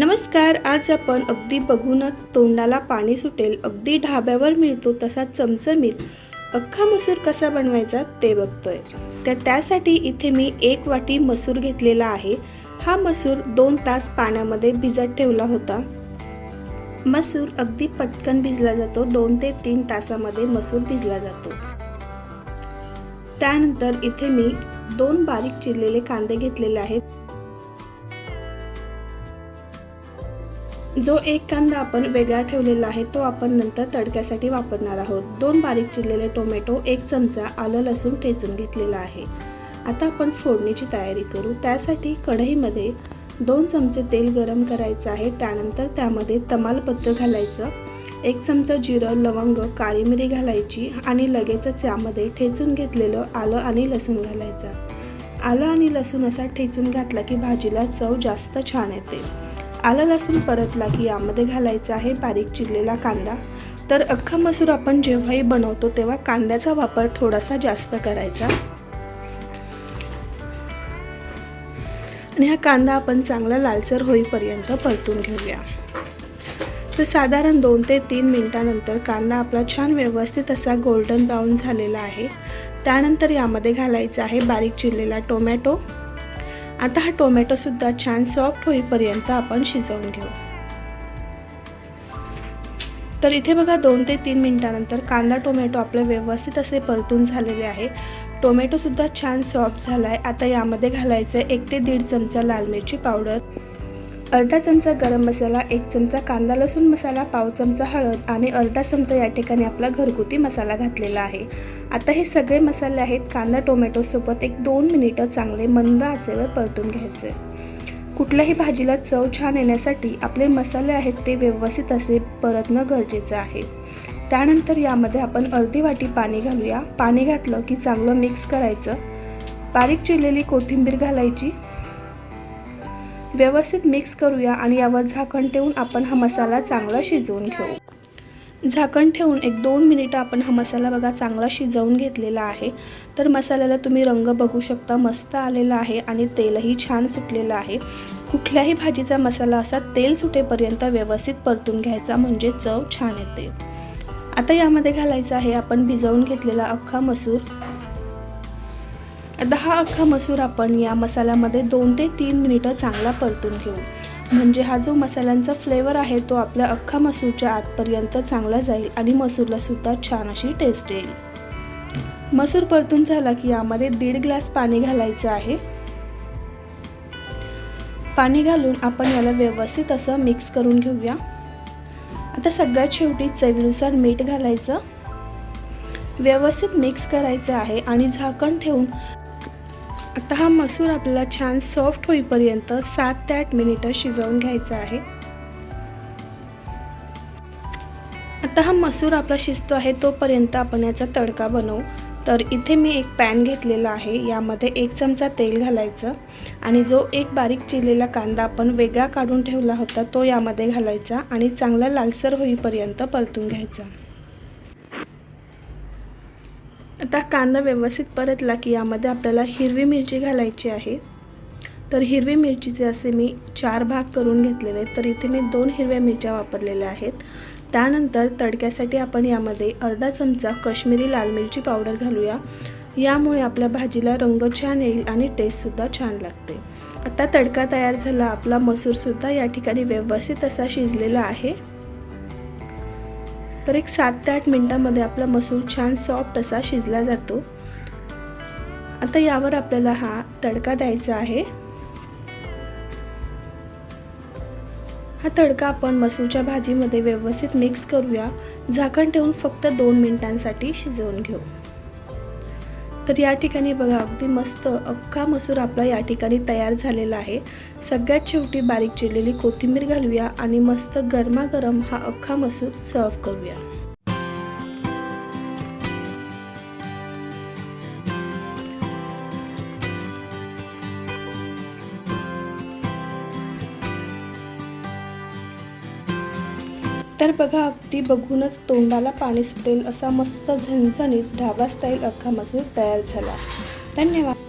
नमस्कार आज आपण अगदी बघूनच तोंडाला पाणी सुटेल अगदी ढाब्यावर मिळतो तसा चमचमीत अख्खा मसूर कसा बनवायचा ते बघतोय. तर त्यासाठी इथे मी एक वाटी मसूर घेतलेला आहे. हा मसूर दोन तास पाण्यामध्ये भिजत ठेवला होता. मसूर अगदी पटकन भिजला जातो दोन ते तीन तासामध्ये मसूर भिजला जातो. त्यानंतर इथे मी दोन बारीक चिरलेले कांदे घेतलेले आहेत. जो एक कांदा आपण वेगळा ठेवलेला आहे तो आपण नंतर तडक्यासाठी वापरणार आहोत. दोन बारीक चिरलेले टोमॅटो एक चमचा आलं लसूण ठेचून घेतलेला आहे. आता आपण फोडणीची तयारी करू. त्यासाठी कढईमध्ये दोन चमचे तेल गरम करायचं आहे. त्यानंतर त्यामध्ये तमालपत्र घालायचं. एक चमचा जिरं लवंग काळी मिरी घालायची आणि लगेचच यामध्ये ठेचून घेतलेलं आलं आणि लसूण घालायचं. आलं आणि लसूण असा ठेचून घातला की भाजीला चव जास्त छान येते. आलं लसूण परतला की यामध्ये घालायचा आहे बारीक चिरलेला कांदा. तर अख्खा मसूर आपण जेव्हाही बनवतो तेव्हा कांद्याचा वापर थोडासा जास्त करायचा. आणि हा कांदा आपण चांगला लालसर होईपर्यंत परतून घेऊया. तर साधारण दोन ते तीन मिनटानंतर कांदा आपला छान व्यवस्थित असा गोल्डन ब्राऊन झालेला आहे. त्यानंतर यामध्ये घालायचा आहे बारीक चिरलेला टोमॅटो. आता हा टोमॅटोसुद्धा छान सॉफ्ट होईपर्यंत आपण शिजवून घेऊ. तर इथे बघा दोन ते तीन मिनटानंतर कांदा टोमॅटो आपले व्यवस्थित असे परतून झालेले आहे. टोमॅटोसुद्धा छान सॉफ्ट झाला आहे आता यामध्ये घालायचं आहे एक ते दीड चमचा लाल मिरची पावडर अर्धा चमचा गरम मसाला एक चमचा कांदा लसूण मसाला पाव चमचा हळद आणि अर्धा चमचा या ठिकाणी आपला घरगुती मसाला घातलेला आहे. आता हे सगळे मसाले आहेत कांदा टोमॅटोसोबत एक दोन मिनिटं चांगले मंद आचेवर परतून घ्यायचे. कुठल्याही भाजीला चव छान येण्यासाठी आपले मसाले आहेत ते व्यवस्थित असे परतणं गरजेचं आहे. त्यानंतर यामध्ये आपण अर्धी वाटी पाणी घालूया. पाणी घातलं की चांगलं मिक्स करायचं. बारीक चिरलेली कोथिंबीर घालायची. व्यवस्थित मिक्स करूया आणि यावर झाकण ठेवून आपण हा मसाला चांगला शिजवून घेऊ. झाकण ठेवून एक दोन मिनिटं आपण हा मसाला बघा चांगला शिजवून घेतलेला आहे. तर मसाल्याला तुम्ही रंग बघू शकता मस्त आलेला आहे आणि तेलही छान सुटलेलं आहे. कुठल्याही भाजीचा मसाला असा तेल सुटेपर्यंत व्यवस्थित परतून घ्यायचा म्हणजे चव छान येते. आता यामध्ये घालायचं आहे आपण भिजवून घेतलेला अख्खा मसूर. आता हा अख्खा मसूर आपण या मसाल्यामध्ये दोन ते तीन मिनिटं चांगला परतून घेऊ. म्हणजे हा जो मसाल्यांचा फ्लेवर आहे तो आपल्या अख्खा मसूरच्या आतपर्यंत चांगला जाईल आणि मसूरला सुद्धा छान अशी टेस्ट येईल. मसूर परतून झाला की यामध्ये दीड ग्लास पाणी घालायचं आहे. पाणी घालून आपण याला व्यवस्थित असं मिक्स करून घेऊया. आता सगळ्यात शेवटी चवीनुसार मीठ घालायचं. व्यवस्थित मिक्स करायचं आहे आणि झाकण ठेवून आता हा मसूर आपल्याला छान सॉफ्ट होईपर्यंत सात ते आठ मिनिटं शिजवून घ्यायचा आहे. आता हा मसूर आपला शिजतो आहे तोपर्यंत आपण याचा तडका बनवू. तर इथे मी एक पॅन घेतलेला आहे यामध्ये एक चमचा तेल घालायचं आणि जो एक बारीक चिरलेला कांदा आपण वेगळा काढून ठेवला होता तो यामध्ये घालायचा आणि चांगला लालसर होईपर्यंत परतून घ्यायचा. आता कांदा व्यवस्थित परतला की यामध्ये आपल्याला हिरवी मिरची घालायची आहे. तर हिरवी मिरचीचे असे मी चार भाग करून घेतलेले आहेत. तर इथे मी दोन हिरव्या मिरच्या वापरलेल्या आहेत. त्यानंतर तडक्यासाठी आपण यामध्ये अर्धा चमचा कश्मीरी लाल मिरची पावडर घालूया. यामुळे आपल्या भाजीला रंग छान येईल आणि टेस्टसुद्धा छान लागते. आता तडका तयार झाला. आपला मसूरसुद्धा या ठिकाणी व्यवस्थित असा शिजलेला आहे. तर एक सात ते आठ मिनटामध्ये आपला मसूर छान सॉफ्ट असा शिजला जातो. आता यावर आपल्याला हा तडका द्यायचा आहे. हा तडका आपण मसूरच्या भाजीमध्ये व्यवस्थित मिक्स करूया. झाकण ठेवून फक्त दोन मिनिटांसाठी शिजवून घेऊ. तर या ठिकाणी बघा अगदी मस्त अख्खा मसूर आपला या ठिकाणी तयार झालेला आहे. सगळ्यात शेवटी बारीक चिरलेली कोथिंबीर घालूया आणि मस्त गरमागरम हा अख्खा मसूर सर्व करूया. तर बघा अगदी बघूनच तोंडाला पाणी सुटेल असा मस्त झणझणीत ढाबा स्टाईल अख्खा मसूर तयार झाला. धन्यवाद.